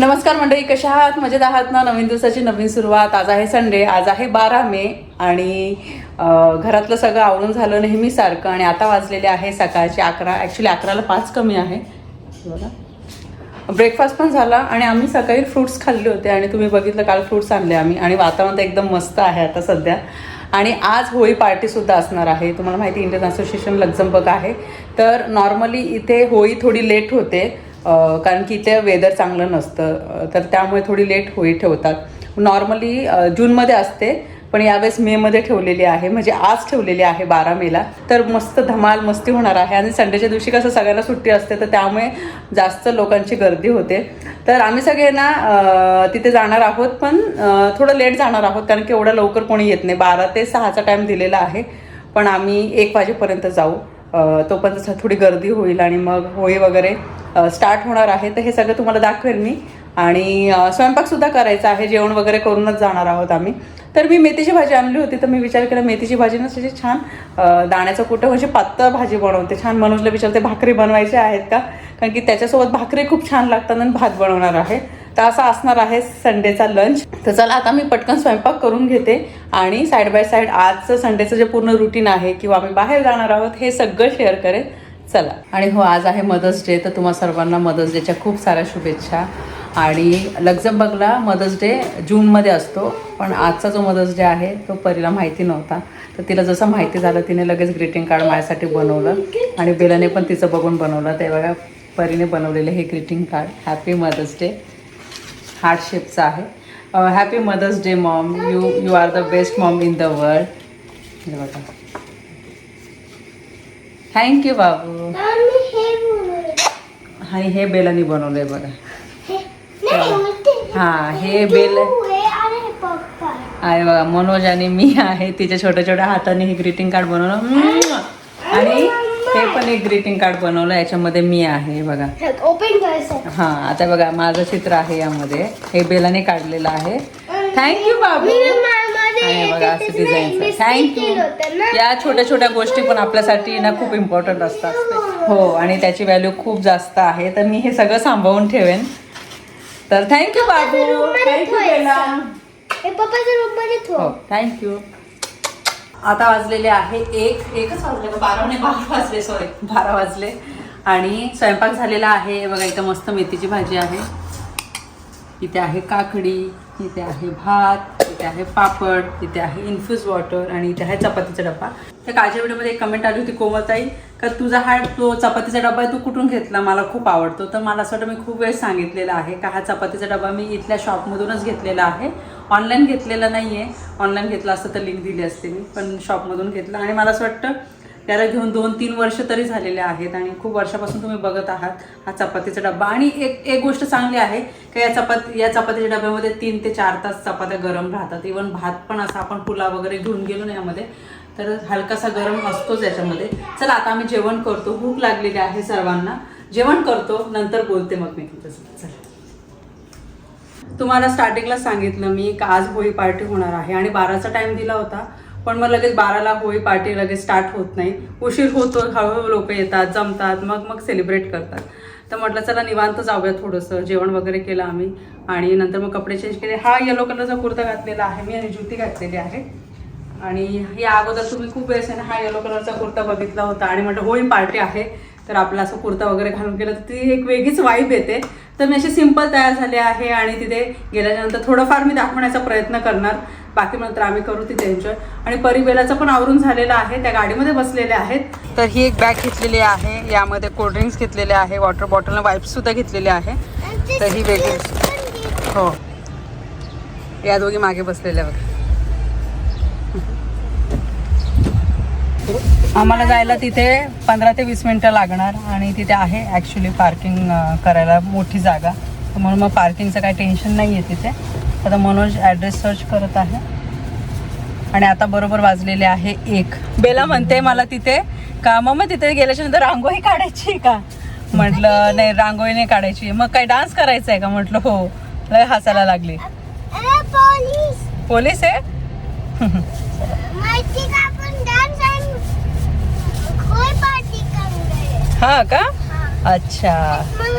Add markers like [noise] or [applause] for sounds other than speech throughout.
नमस्कार मंडळी कशा आहात? मजेत आहात ना? नवीन दिवसाची नवीन सुरुवात. आज आहे संडे आज आहे बारा मे आणि घरातलं सगळं आवरून झालं नेहमीसारखं आणि आता वाजलेले आहे सकाळचे अकरा ॲक्च्युली अकराला पाच कमी आहे. बघा. ब्रेकफास्ट पण झाला आणि आम्ही सकाळी फ्रुट्स खाल्ले होते आणि तुम्ही बघितलं काल फ्रुट्स आणले आम्ही आणि वातावरण तर एकदम मस्त आहे आता सध्या. आणि आज होळी पार्टीसुद्धा असणार आहे. तुम्हाला माहिती इंडियन असोसिएशन लक्झमबर्ग आहे. तर नॉर्मली इथे होळी थोडी लेट होते. कारण की इथे वेदर चांगलं नसतं. तर त्यामुळे थोडी लेट होई ठेवतात. नॉर्मली जूनमध्ये असते पण यावेळेस मेमध्ये ठेवलेली आहे. म्हणजे आज ठेवलेली आहे बारा मेला. तर मस्त धमाल मस्ती होणार आहे. आणि संडेच्या दिवशी कसं सगळ्यांना सुट्टी असते तर त्यामुळे जास्त लोकांची गर्दी होते. तर आम्ही सगळे ना तिथे जाणार आहोत पण थोडं लेट जाणार आहोत कारण की एवढं लवकर कोणी येत नाही. बारा ते सहाचा टाईम दिलेला आहे पण आम्ही एक वाजेपर्यंत जाऊ. तोपर्यंत थोडी गर्दी होईल आणि मग होळी वगैरे स्टार्ट होणार आहे तर हे सगळं तुम्हाला दाखवेल मी. आणि स्वयंपाकसुद्धा करायचा आहे जेवण वगैरे करूनच जाणार आहोत आम्ही. तर मी मेथीची भाजी आणली होती तर मी विचार केला मेथीची भाजी ना त्याची छान दाण्याचं कुठं म्हणजे पातळ भाजी बनवते. छान मनोजला विचारते भाकरी बनवायचे आहेत का? कारण की त्याच्यासोबत भाकरी खूप छान लागतात आणि भात बनवणार आहे. तर असा असणार आहे संडेचा लंच तर चला आता मी पटकन स्वयंपाक करून घेते. आणि साईड बाय साईड आजचं संडेचं जे पूर्ण रुटीन आहे किंवा आम्ही बाहेर जाणार आहोत हे सगळं शेअर करेन. चला. आणि हो आज आहे मदर्स डे तर तुम्हा सर्वांना मदर्स डेच्या खूप साऱ्या शुभेच्छा. आणि लक्झमबर्गला मदर्स डे जूनमध्ये असतो पण आजचा जो मदर्स डे आहे तो परीला माहिती नव्हता. तर तिला जसं माहिती झालं तिने लगेच ग्रीटिंग कार्ड माझ्यासाठी बनवलं. आणि बेलाने पण तिचं बघून बनवलं. ते बघा परीने बनवलेलं हे greeting card happy mother's day heart शेपचं आहे. Happy mother's day mom you you are the best mom in the world बघा. थँक्यू बाबू आणि हे बेलानी बनवलंय बघा हा हे बेल आहे बघा मनोज आणि मी आहे तिच्या छोट्या छोट्या हाताने हे ग्रीटिंग कार्ड बनवलं. आणि हे पण एक ग्रीटिंग कार्ड बनवलं याच्यामध्ये मी आहे बघा ओपन हा आता बघा माझं चित्र आहे यामध्ये. हे बेलाने काढलेलं आहे. थँक्यू बाबू आणि बघा असं डिझाईनचं थँक्यू या छोट्या छोट्या गोष्टी पण आपल्यासाठी ना खूप इम्पॉर्टंट असतात. हो. आणि त्याची व्हॅल्यू खूप जास्त आहे. तर मी हे सगळं सांभाळून ठेवेन. तर थँक्यू बाबू. थँक्यू बेला. हे हो थँक्यू आता वाजलेले आहे एक एकच वाजले? बारा नाही बारा वाजले सॉरी बारा वाजले. आणि स्वयंपाक झालेला आहे. बघा इथं मस्त मेथीची भाजी आहे. इथे आहे काकडी इथे आहे भात. इथे आहे पापड इथे आहे इन्फ्युज वॉटर आणि इथे आहे चपातीचा डब्बा. त्या कालच्या व्हिडिओमध्ये एक कमेंट आली होती कोमलताई का तुझा हा तो चपातीचा डब्बा आहे तू कुठून घेतला? मला खूप आवडतो. तर मला असं वाटतं मी खूप वेळ सांगितलेला आहे का हा चपातीचा डब्बा मी इथल्या शॉपमधूनच घेतलेला आहे. ऑनलाईन घेतलेला नाही आहे ऑनलाईन घेतला असतं तर लिंक दिली असते मी पण शॉपमधून घेतलं. आणि मला असं वाटतं त्याला घेऊन दोन तीन वर्ष तरी झालेले आहेत आणि खूप वर्षापासून तुम्ही बघत आहात हा चपातीचा डब्बा. आणि एक एक गोष्ट चांगली आहे की या चपाती या चपातीच्या डब्यामध्ये तीन ते चार तास चपात्या गरम राहतात. इवन भात पण असा आपण पुलाव वगैरे घेऊन गेलो ना यामध्ये तर हलकासा गरम असतोच याच्यामध्ये. चला आता आम्ही जेवण करतो. भूक लागलेली आहे सर्वांना. जेवण करतो नंतर बोलते मग मी तुमच्यासोबत. चला. तुम्हाला स्टार्टिंगला सांगितलं मी का आज होळी पार्टी होणार आहे. आणि बाराचा टाइम दिला होता. पण मग लगेच बाराला होळी पार्टी लगेच स्टार्ट होत नाही. उशीर होतो हळूहळू लोक येतात जमतात मग मग सेलिब्रेट करतात. तर म्हटलं चला निवांत जाऊया थोडंसं. जेवण वगैरे केलं आम्ही. आणि नंतर मग कपडे चेंज केले. हा येलो कलरचा कुर्ता घातलेला आहे. मी आणि ज्युती घातलेली आहे. आणि या अगोदर तुम्ही खूप वेळेस आहे हा येलो कलरचा कुर्ता बघितला होता. आणि म्हटलं होळी पार्टी आहे. तर आपला असं कुर्ता वगैरे घालून गेलं तर ती एक वेगळीच वाईब येते. तर मी अशी सिंपल तयार झाले आहे. आणि तिथे गेल्याच्यानंतर थोडंफार मी दाखवण्याचा प्रयत्न करणार. बाकी नंतर आम्ही करू तिथे एन्जॉय आणि परिवेलाचं पण आवरून झालेलं आहे त्या गाडीमध्ये बसलेले आहेत. तर ही एक बॅग घेतलेली आहे यामध्ये कोल्ड्रिंक्स घेतलेले आहे वॉटर बॉटल वाईप्ससुद्धा घेतलेले आहे. तर ही वेगळी हो. या दोघी मागे बसलेल्या बघा. आम्हाला जायला तिथे पंधरा ते वीस मिनटं लागणार आणि तिथे आहे ॲक्च्युली पार्किंग करायला मोठी जागा. तर म्हणून मग पार्किंगचं काही टेन्शन नाही आहे तिथे. आता मनोज ॲड्रेस सर्च करत आहे. आणि आता बरोबर वाजलेले आहे एक. बेला म्हणते मला तिथे का मग तिथे गेल्याच्यानंतर रांगोळी काढायची का? म्हटलं नाही रांगोळी नाही काढायची. मग काय डान्स करायचा आहे का? म्हटलं हो. लय हसायला लागली. पोलीस पोलीस आहे? हा का? अच्छा. मग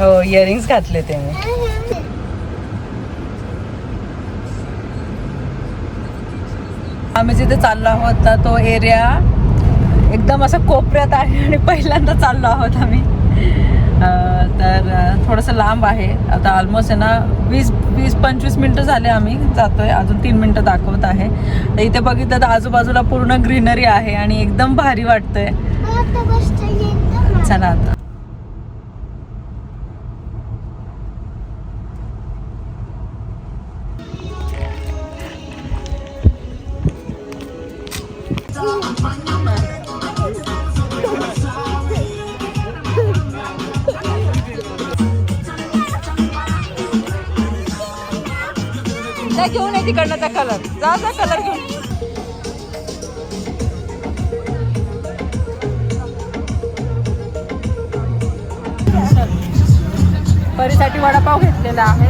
हो इयरिंग्स घातले ते मी. आम्ही जिथे चाललो आहोत तर तो एरिया एकदम असं कोपऱ्यात आहे आणि पहिल्यांदा चाललो आहोत आम्ही. तर थोडंसं लांब आहे. आता ऑलमोस्ट आहे ना वीस वीस पंचवीस मिनटं झाले आम्ही जातोय. अजून तीन मिनटं दाखवत आहे. तर इथे बघितलं तर आजूबाजूला पूर्ण ग्रीनरी आहे आणि एकदम भारी वाटतंय. चला आता. घेऊन ये तिकडनं त्या कलर जा जा कलर घेऊन. परीसाठी वडापाव घेतलेला आहे.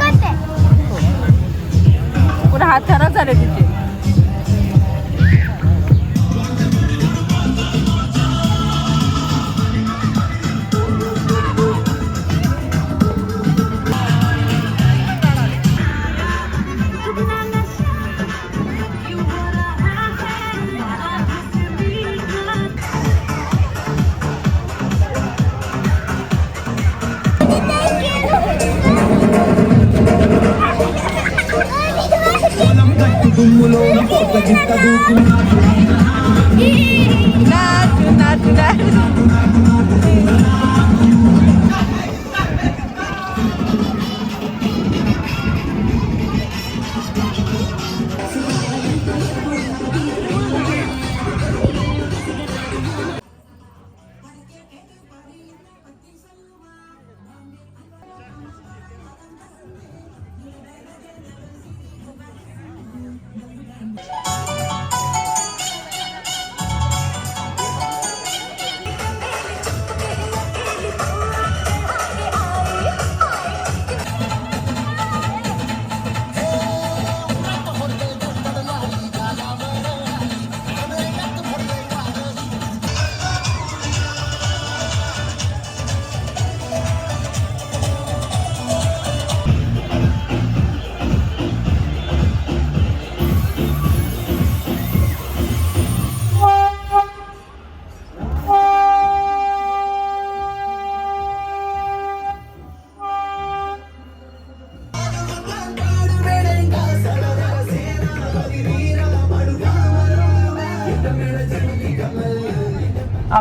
आहे. पुन्हा हात खराब झाले तिथे. 啦。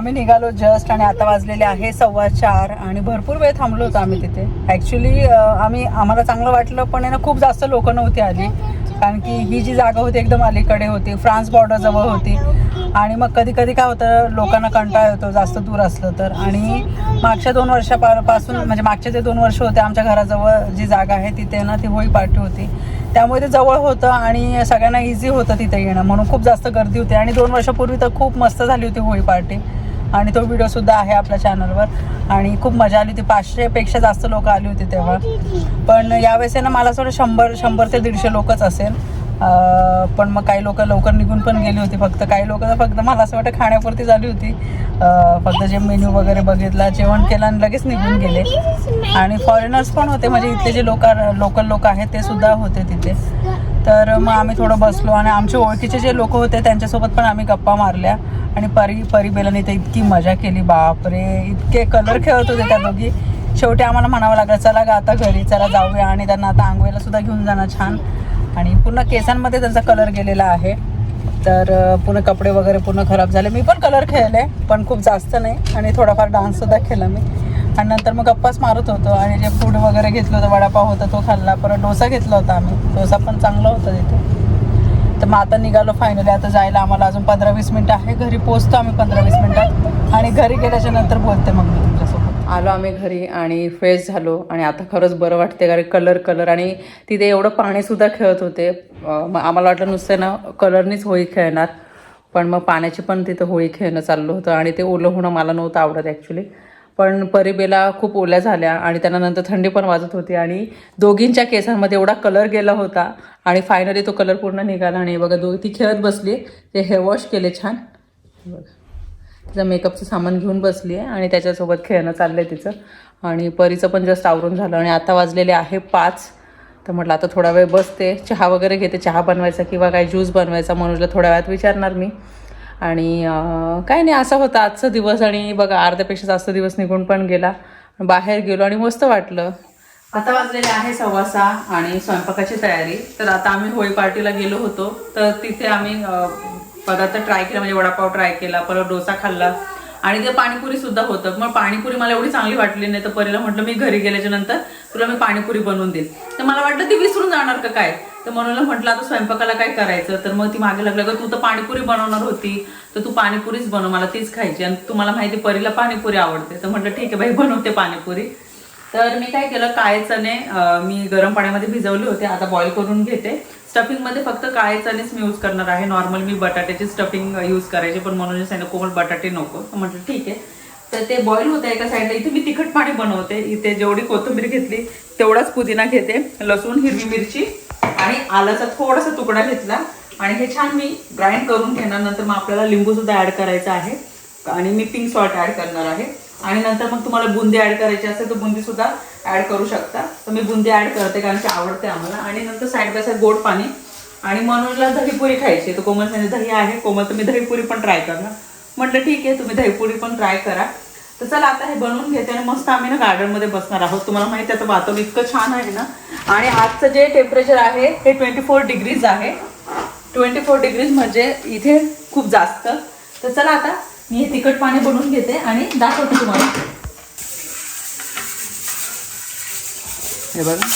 आम्ही निघालो जस्ट आणि आता वाजलेले आहे सव्वा चार आणि भरपूर वेळ थांबलो होतो आम्ही तिथे. ॲक्च्युली आम्ही आम्हाला चांगलं वाटलं पण आहे ना खूप जास्त लोक नव्हती आली. कारण की ही जी जागा होती एकदम अलीकडे होती. फ्रान्स बॉर्डर जवळ होती. आणि मग कधी कधी काय होतं लोकांना कंटाळा येतो जास्त दूर असलं तर. आणि मागच्या दोन वर्षापासून म्हणजे मागचे जे दोन वर्ष होते आमच्या घराजवळ जी जागा आहे तिथे ना ती होळी पार्टी होती. त्यामुळे ते जवळ होतं आणि सगळ्यांना इझी होतं तिथे येणं. म्हणून खूप जास्त गर्दी होती. आणि दोन वर्षापूर्वी तर खूप मस्त झाली होती होळी पार्टी. आणि तो व्हिडिओसुद्धा आहे आपल्या चॅनलवर आणि खूप मजा आली होती. पाचशेपेक्षा जास्त लोक आली होती तेव्हा. पण यावेळेस आहे ना मला असं वाटतं शंभर शंभर ते दीडशे लोकच असेल. पण मग काही लोक लवकर निघून पण गेली होती. फक्त काही लोक तर फक्त मला असं वाटतं खाण्यापुरती झाली होती. फक्त जे मेन्यू वगैरे बघितला जेवण केलं आणि लगेच निघून गेले. आणि फॉरेनर्स पण होते. म्हणजे इथले जे लोक लोकल लोक आहेत ते सुद्धा होते तिथे. तर मग आम्ही थोडं बसलो आणि आमचे ओळखीचे जे लोक होते त्यांच्यासोबत पण आम्ही गप्पा मारल्या. आणि परी परिबेलाने तर इतकी मजा केली बापरे. इतके कलर खेळत होते त्या दोघी. शेवटी आम्हाला म्हणावं लागलं चला गा आता घरी चला जाऊया. आणि त्यांना आता आंघोळीला सुद्धा घेऊन जाणं छान. आणि पूर्ण केसांमध्ये त्यांचा कलर गेलेला आहे. तर पूर्ण कपडे वगैरे पूर्ण खराब झाले. मी पण कलर खेळले पण खूप जास्त नाही. आणि थोडाफार डान्ससुद्धा केला मी. आणि नंतर मग गप्पाच मारत होतो आणि जे फूड वगैरे घेतलं होतं वडापाव होता तो खाल्ला. परत डोसा घेतला होता आम्ही. डोसा पण चांगला होता तिथे. तर मग आता निघालो फायनली आता जायला आम्हाला अजून पंधरा वीस मिनटं आहे. घरी पोचतो आम्ही पंधरा वीस मिनटात. आणि घरी गेल्याच्यानंतर बोलते मग मी तुमच्यासोबत. आलो आम्ही घरी आणि फ्रेश झालो. आणि आता खरंच बरं वाटते कारण कलर कलर आणि तिथे एवढं पाणीसुद्धा खेळत होते. मग आम्हाला वाटलं नुसतं ना कलरनीच होळी खेळणार. पण मग पाण्याची पण तिथं होळी खेळणं चाललं होतं. आणि ते ओलं होणं मला नव्हतं आवडत ॲक्च्युली पण परिबेला खूप ओल्या झाल्या आणि त्यांना नंतर थंडी पण वाजत होती आणि दोघींच्या केसांमध्ये एवढा कलर गेला होता आणि फायनली तो कलर पूर्ण निघाला आणि बघा दोघी ती खेळत बसली ते हेअर वॉश केले छान. बघा. तिचं मेकअपचं सामान घेऊन बसली आहे आणि त्याच्यासोबत खेळणं चाललं आहे तिचं. आणि परीचं पण जस्ट आवरून झालं आणि आता वाजलेले आहे पाच. तर म्हटलं आता थोडा वेळ बसते. चहा वगैरे घेते. चहा बनवायचा किंवा काय ज्यूस बनवायचा मनोजला थोड्या वेळात विचारणार मी. आणि काही काय नाही असा होता आजचा दिवस. आणि बघा अर्ध्यापेक्षा जास्त दिवस निघून पण गेला. बाहेर गेलो आणि मस्त वाटलं. आता वाजलेले आहे सव्वा सहा आणि स्वयंपाकाची तयारी. तर आता आम्ही होळी पार्टीला गेलो होतो. तर तिथे आम्ही पदार्थ ट्राय केला. म्हणजे वडापाव ट्राय केला परत डोसा खाल्ला. आणि ते पाणीपुरी सुद्धा होतं. मग पाणीपुरी मला एवढी चांगली वाटली नाही. तर परीला म्हटलं मी घरी गेल्याच्यानंतर तुला मी पाणीपुरी बनवून देईल तर मला वाटलं ती विसरून जाणार का काय? तर म्हणून म्हटलं आता स्वयंपाकाला काय करायचं? तर मग ती मागे लागलं का तू तर पाणीपुरी बनवणार होती. तर तू पाणीपुरीच बनव मला तीच खायची आणि तुम्हाला माहिती परीला पाणीपुरी आवडते. तर म्हटलं ठीक आहे बाई बनवते पाणीपुरी. तर मी काय केलं काळे चणे मी गरम पाण्यामध्ये भिजवले होते आता बॉईल करून घेते. स्टफिंगमध्ये फक्त काळे चणेच मी यूज करणार आहे. नॉर्मल मी बटाट्याची स्टफिंग यूज करायची पण म्हणून सांगितलं कोमल बटाटे नको. म्हटलं ठीक आहे. तर ते बॉईल होतं एका साईडला इथे मी तिखट पाणी बनवते. इथे जेवढी कोथिंबीर घेतली तेवढाच पुदिना घेते लसूण हिरवी मिरची आणि आलाचा थोडासा तुकडा घेतला आणि हे छान मी ग्राइंड करून घेणार. नंतर मग आपल्याला लिंबू सुद्धा ऍड करायचा आहे. आणि मी पिंक सॉल्ट ऍड करणार आहे. आणि नंतर मग तुम्हाला बुंदी ऍड करायची असेल तर बुंदी सुद्धा ऍड करू शकता. तर मी बुंदी ऍड करते कारण की आवडते आम्हाला. आणि नंतर साईड बाय साईड गोड पाणी. आणि मनोजला दहीपुरी खायची. तर कोमल सांगितलं दही आहे. कोमल तुम्ही दहीपुरी पण ट्राय करणार म्हटलं ठीक आहे तुम्ही दहीपुरी पण ट्राय करा. तर चला आता हे बनवून घेते आणि मस्त आम्ही ना गार्डनमध्ये बसणार आहोत. तुम्हाला माहिती आहे वातावरण इतकं छान आहे ना. आणि आजचं जे टेम्परेचर आहे हे ट्वेंटी फोर डिग्रीज आहे. ट्वेंटी फोर डिग्रीज म्हणजे इथे खूप जास्त. तर चला आता मी हे तिखट पाणी बनवून घेते आणि दाखवते तुम्हाला. हे बघा.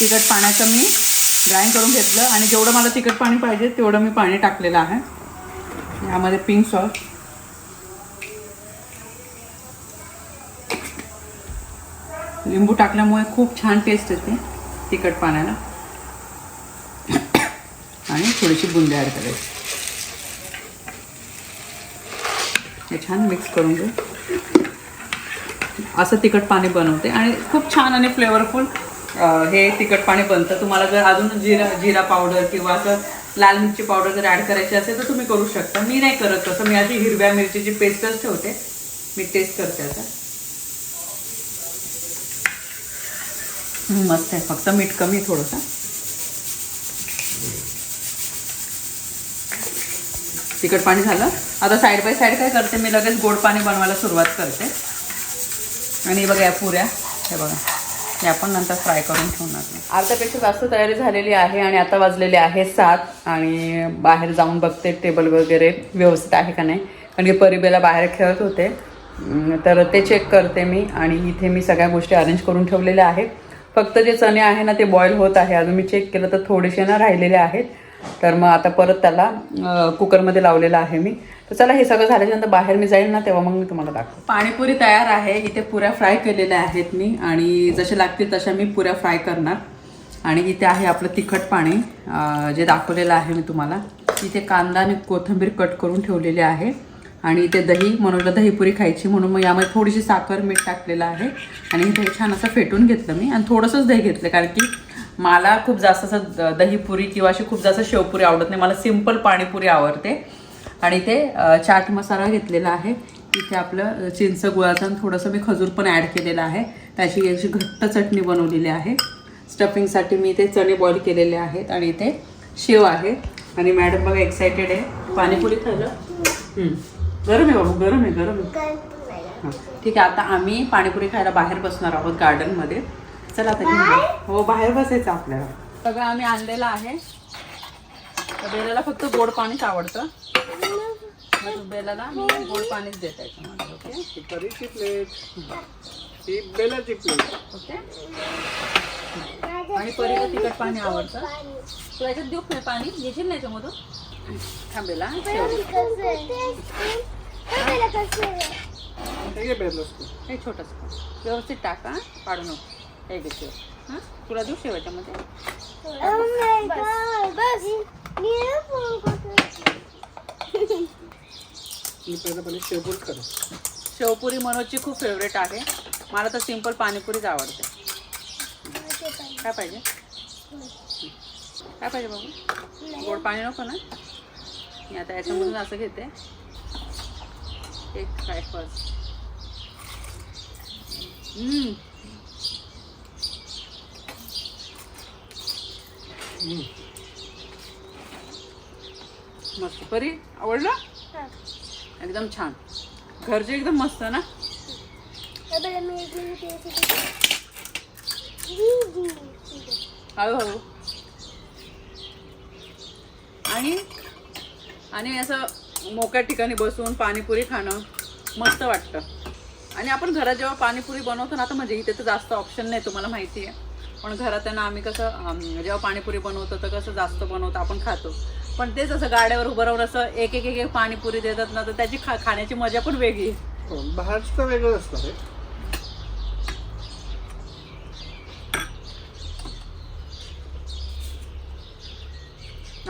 तिखट पाण्याचं मी ग्राइंड करून घेतलं आणि जेवढं मला तिखट पाणी पाहिजे तेवढं मी पाणी टाकलेलं आहे. यामध्ये पिंक सॉल्ट लिंबू टाकल्यामुळे खूप छान टेस्ट येते तिखट पाण्याला. आणि थोडीशी बुंदी ॲड करायची. हे छान मिक्स करून घेऊ. असं तिखट पाणी बनवते. आणि खूप छान आणि फ्लेवरफुल हे तिखट पाणी बनतं. तुम्हाला जर अजून जिरा जिरा पावडर किंवा असं लाल मिरची पावडर जर ॲड करायची असेल तर तुम्ही करू शकता. मी नाही करत तसं. मी आधी हिरव्या मिरचीची पेस्टच ठेवते. मी टेस्ट करते आता. मस्त आहे. फक्त मीठ कमी थोडंसं. तिखट पाणी झालं. आता साईड बाय साईड काय करते मी लगेच गोड पाणी बनवायला सुरुवात करते. आणि बघा या पुऱ्या. हे बघा. या आपण नंतर फ्राय करून ठेवणार नाही अर्ध्यापेक्षा जास्त तयारी झालेली आहे आणि आता वाजलेले आहे सात. आणि बाहेर जाऊन बघते टेबल वगैरे व्यवस्थित आहे का नाही. कारण की परिबेला बाहेर खेळत होते. तर ते चेक करते मी. आणि इथे मी सगळ्या गोष्टी अरेंज करून ठेवलेल्या आहेत. फक्त जे चणे आहे ना ते बॉईल होत आहे. अजून मी चेक केलं तर थोडेसे ना राहिलेले आहेत. तर मग आता परत त्याला कुकरमध्ये लावलेलं आहे मी. तर चला हे सगळं झाल्याच्यानंतर बाहेर मी जाईल ना तेव्हा मग मी तुम्हाला दाखव पाणीपुरी तयार आहे. इथे पुऱ्या फ्राय केलेल्या आहेत मी. आणि जसे लागतील तशा मी पुऱ्या फ्राय करणार. आणि इथे आहे आपलं तिखट पाणी जे दाखवलेलं आहे मी तुम्हाला. इथे कांदा आणि कोथिंबीर कट करून ठेवलेले आहे. आणि ते दही मनोजला दहीपुरी खायची म्हणून मग यामध्ये थोडीशी साखर मीठ टाकलेलं आहे. आणि हे दही छान असं फेटून घेतलं मी. आणि थोडंसंच दही घेतलं कारण की मला खूप जास्त असं दहीपुरी किंवा अशी खूप जास्त शेवपुरी आवडत नाही. मला सिंपल पाणीपुरी आवडते. आणि ते चाट मसाला घेतलेला आहे. इथे आपलं चिंच गुळाचं आणि थोडंसं मी खजूर पण ॲड केलेलं आहे. त्याची अशी घट्ट चटणी बनवलेली आहे. स्टफिंगसाठी मी इथे चणे बॉईल केलेले आहेत आणि इथे शेव आहे. आणि मॅडम बघा एक्सायटेड आहे. पाणीपुरी खायला गरम आहे बाबू गरम आहे गरम आहे. हां. ठीक आहे आता आम्ही पाणीपुरी खायला बाहेर बसणार आहोत गार्डनमध्ये चला आता. हो बाहेर बसायचं आपल्याला. सगळं आम्ही आणलेलं आहे. तर बेलाला फक्त गोड पाणीच आवडतं. बेलाला मी गोड पाणीच देत आहे तुम्हाला ओके? करीची प्लेट बेलाची प्लेट ओके? आणि परीला तिखट पाणी आवडतं. तुला याच्यात देऊ नाही पाणी? घेशील नाही. याच्यामधून थांबेला हे बेल असतो हे छोटंसं व्यवस्थित टाका पाडू नको हे घे शेव हां तुला देऊ शेवटच्यामध्ये मी पहिल्यापणे शेवपूर करू शेवपुरी मनोजची खूप फेवरेट आहे मला तर सिंपल पाणीपुरीच आवडते काय पाहिजे काय पाहिजे बाबू गोड पाणी नको ना मी आता याच्यामधून असं घेते. एक फ्राय फर्स्ट हम्म. मस्त. परी आवडलं? हा. एकदम छान. घरचे एकदम मस्त ना? हे. हळूहळू. आणि आणि असं मोक्या ठिकाणी बसून पाणीपुरी खाणं मस्त वाटतं. आणि आपण घरात जेव्हा पाणीपुरी बनवतो ना आता म्हणजे इथे तर जास्त ऑप्शन नाही तुम्हाला माहिती आहे. पण घरात आहे ना आम्ही कसं जेव्हा पाणीपुरी बनवतो तर कसं जास्त बनवतो आपण खातो. पण तेच असं गाड्यावर उभं राहून असं एक एक एक पाणीपुरी देतात ना तर त्याची खा खाण्याची मजा पण वेगळी आहे. हो, बाहेरचं तर वेगळं असतं रे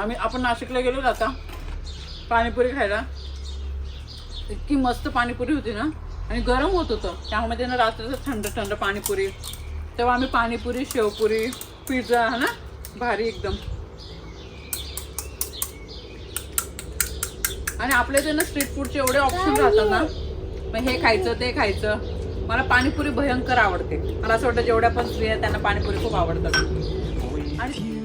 आम्ही आपण नाशिकला गेलो आता पाणीपुरी खायला. इतकी मस्त पाणीपुरी होती ना. आणि गरम होत होतं. त्यामध्ये ना रात्रीचं थंड थंड पाणीपुरी. तेव्हा आम्ही पाणीपुरी शेवपुरी पिझ्झा हा ना? भारी एकदम. आणि आपल्या इथे ना स्ट्रीट फूडचे एवढे ऑप्शन राहतात ना. मग हे खायचं ते खायचं. मला पाणीपुरी भयंकर आवडते. मला असं वाटतं जेवढ्या पण स्त्रिया आहेत, त्यांना पाणीपुरी खूप आवडतात. आणि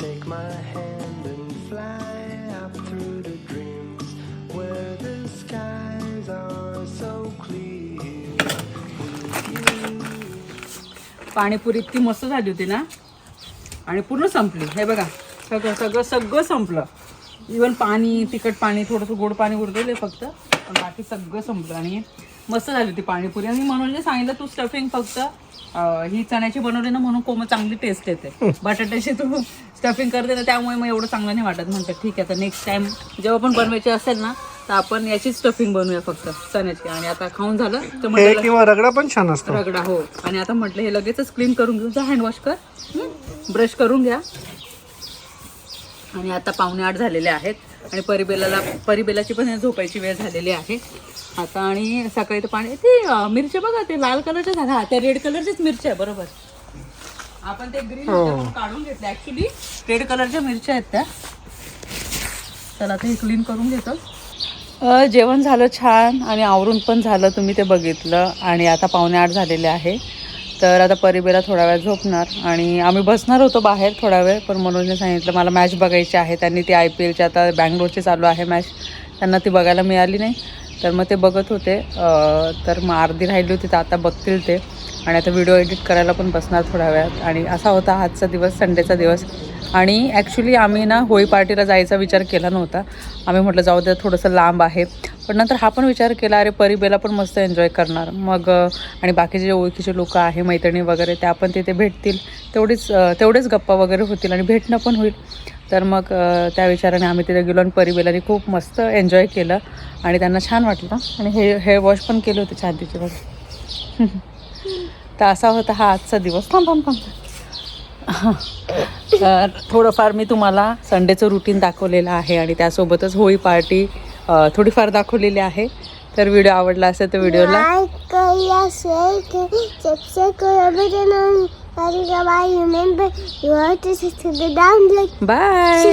take my hand and fly up through the dreams where the skies are so clear. Panipuri इतकी मस्त झाली होती ना? आणि पूर्ण संपली. हे बघा सगळं सगळं सगळं संपलं. इवन पाणी तिखट पाणी थोडंसं गोड पाणी उरलेलं आहे फक्त. पण बाकी सगळं संपलं आणि मस्त झाली होती पाणीपुरी. आणि म्हणून सांगितलं तू स्टफिंग फक्त अं, ही चण्याची बनवली ना म्हणून कोमल चांगली टेस्ट येते. [laughs] बटाट्याची तू स्टफिंग करते ना त्यामुळे मग एवढं चांगलं नाही वाटत म्हणतात. ठीक आहे तर नेक्स्ट टाइम जेव्हा पण बनवायची असेल ना तर आपण याची स्टफिंग बनवूया फक्त चण्याची. आणि आता खाऊन झालं तर हे म्हटलं किंवा रगडा पण छान असतो. रगडा हो. आणि आता म्हटलं हे लगेचच क्लीन करून घेऊन जा हँडवॉश कर. ब्रश करून घ्या. आणि आता पावणे आठ झालेले आहेत. आणि परिबेलाला परिबेलाची पण झोपायची वेळ झालेली आहे. आता आणि सकाळी तर पाणी ते अं, मिरच्या बघा ते लाल कलरच्या झाल्या. हा त्या रेड कलरच्याच मिरच्या आहे बरोबर. आपण ते ग्रीन काढून घेतले ऍक्च्युली रेड कलरच्या मिरच्या आहेत त्या. चला आता हे क्लीन करून घेतो. अ, जेवण झालं छान आणि आवरून पण झालं तुम्ही ते बघितलं. आणि आता पावणे आठ झालेले आहे. तर आता परिबेला थोडा वेळ झोपणार. आणि आम्ही बसणार होतो बाहेर थोडा वेळ पण मनोजने सांगितलं मला मॅच बघायची आहे. त्यांनी ती आय पी एलची आता बँगलोरची चालू आहे मॅच त्यांना ती बघायला मिळाली नाही. तर मग ते बघत होते. अ, तर मग अर्धी राहिली होती तर आता बघतील ते. आणि आता व्हिडिओ एडिट करायला पण बसणार थोड्या वेळात. आणि असा होता आजचा दिवस संडेचा दिवस. आणि ॲक्च्युली आम्ही ना होळी पार्टीला जायचा विचार केला नव्हता. आम्ही म्हटलं जाऊ द्या थोडंसं लांब आहे. पण नंतर हा पण विचार केला अरे परिबेला पण मस्त एन्जॉय करणार. मग आणि बाकीचे जे ओळखीचे लोक आहे मैत्रिणी वगैरे त्या पण तिथे भेटतील. तेवढीच तेवढेच गप्पा वगैरे होतील आणि भेटणं पण होईल. तर मग त्या विचाराने आम्ही तिथे गेलो आणि परिबेलाने खूप मस्त एन्जॉय केलं. आणि त्यांना छान वाटलं. आणि हे हेअर वॉश पण केले होते छान तिचे बघ [laughs] तर असा होता हा आजचा दिवस. थांब थांब थांब. [laughs] तर थोडंफार मी तुम्हाला संडेचं रुटीन दाखवलेलं आहे आणि त्यासोबतच होळी पार्टी थोडीफार दाखवलेली आहे. तर व्हिडिओ आवडला असेल तर व्हिडिओला बाय